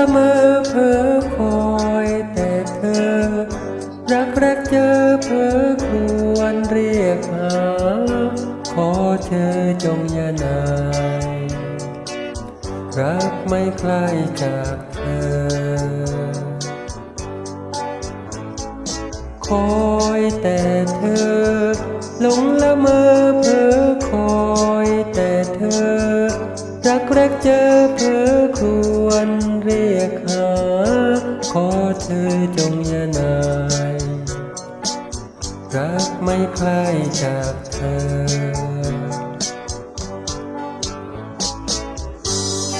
ละเมอเพ้อคอยแต่เธอ รักแรกเจอเพ้อควรเรียกหา ขอเธอจงย่านายรักไม่ใกล้จากเธอ คอยแต่เธอ หลงละเมอเพ้อคอยแต่เธอ รักแรกเจอเพ้อควร เธอจงยานายรักไม่คลายจากเธอ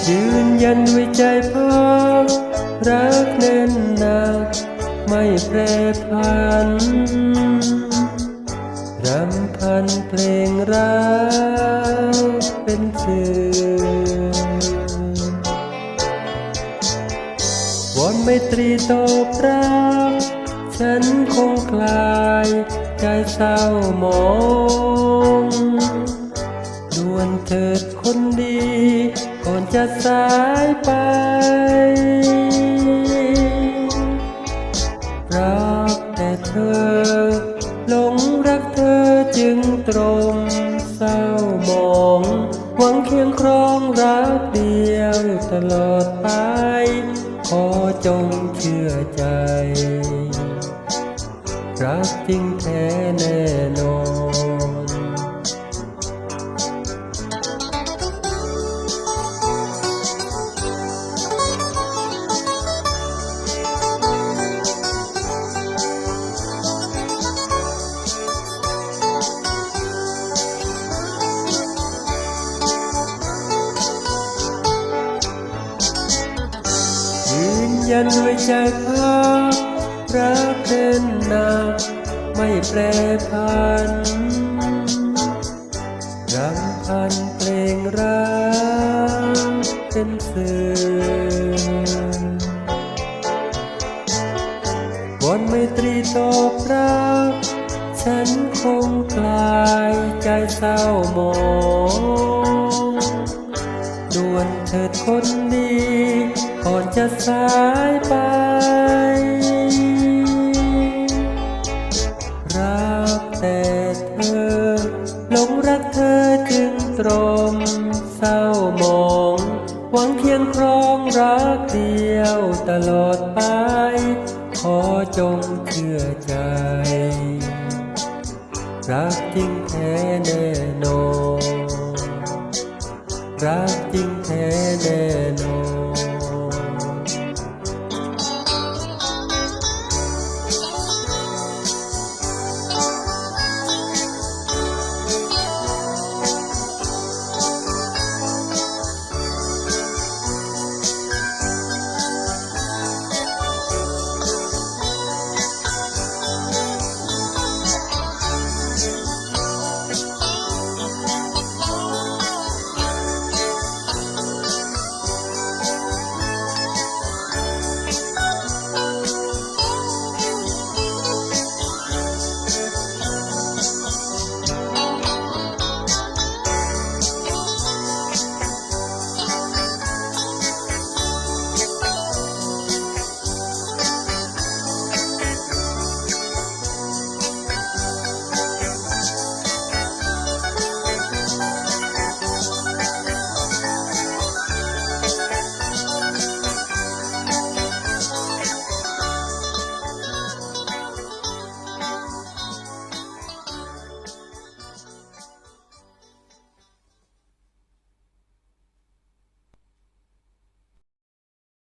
ยืนยันด้วยใจพักรักแน่นหนัก ไม่แปรผันรำพันเพลงรักเป็นสื่อ ไม่ตรีตอบรับฉันคงคลายใจเศร้าหมองด่วนเถิดคนดีก่อนจะสายไปรักแต่เธอ หลงรักเธอจึงตรงเศร้ามอง หวังเคียงครองรักเดียวตลอดไป ขอจงเชื่อใจ รักจริงแท้แน่นอน ยันด้วยใจพักรักเดินหนักไม่แปรผันรำพันเพลงรักเป็นสื่อวอนไม่ตรีตอบรับฉันคงคลายใจเศร้าหมองดวนเถิดคนดี ก่อนจะสายไป รักแต่เธอหลงรักเธอจึงตรมเศร้ามอง หวังเคียงครองรักเดียวตลอดไป ขอจงเชื่อใจ รักจริงแท้แน่นอนรักจริงแท้แน่